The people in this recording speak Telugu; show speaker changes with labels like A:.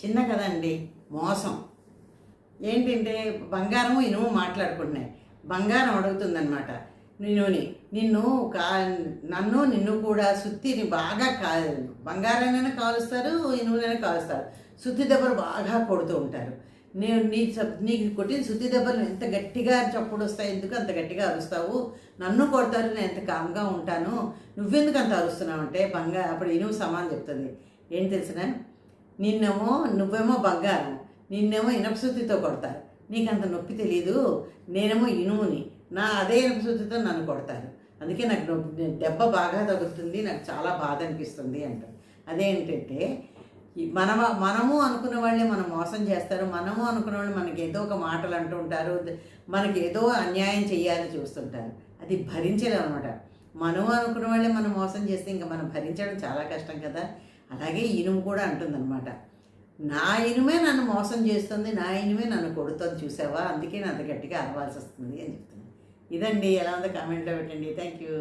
A: చిన్న కథ అండి మోసం ఏంటంటే బంగారము ఇనుము మాట్లాడుకుంటున్నాయి. బంగారం అడుగుతుందనమాట నిన్నుని నిన్ను కా నన్ను నిన్ను కూడా సుత్తిని బాగా కా బంగారాన్ని కాలుస్తారు ఇనుమునైనా కాలుస్తారు. సుత్తి దెబ్బలు బాగా కొడుతూ ఉంటారు. నేను నీ నీకు కొట్టిన సుత్తి దెబ్బలు ఎంత గట్టిగా చప్పుడు వస్తాయి ఎందుకు అంత గట్టిగా అరుస్తావు? నన్ను కొడతారు నేను ఎంత కామ్గా ఉంటాను? నువ్వెందుకు అంత అరుస్తున్నావు అంటే బంగారు అప్పుడు ఇనుము సమానం చెప్తుంది. ఏం తెలిసిన? నిన్నేమో నువ్వేమో బంగారం నిన్నేమో ఇనపశుద్ధితో కొడతారు. నీకు అంత నొప్పి తెలియదు నేనేమో ఇనుముని నా అదే ఇనపశుద్ధితో నన్ను కొడతారు. అందుకే నాకు నొప్పి దెబ్బ బాగా తగులుతుంది నాకు చాలా బాధ అనిపిస్తుంది అంటారు అదేంటంటే ఈ మన మనము అనుకున్న వాళ్ళే మనం మోసం చేస్తారు మనము అనుకున్న వాళ్ళు మనకి ఏదో ఒక మాటలు అంటూ ఉంటారు మనకి ఏదో అన్యాయం చేయాలని చూస్తుంటారు. అది భరించలేం అనమాట మనము అనుకున్న వాళ్ళే మనం మోసం చేస్తే ఇంకా మనం భరించడం చాలా కష్టం కదా. అలాగే ఇనుము కూడా అంటుందన్నమాట. నా ఇనుమే నన్ను మోసం చేస్తుంది నా ఇనుమే నన్ను కొడుతుంది చూసావా? అందుకే నేను అంత గట్టిగా అరవాల్సి వస్తుంది అని చెప్తుంది. ఇదండి ఎలా ఉందో కామెంట్లో పెట్టండి. Thank you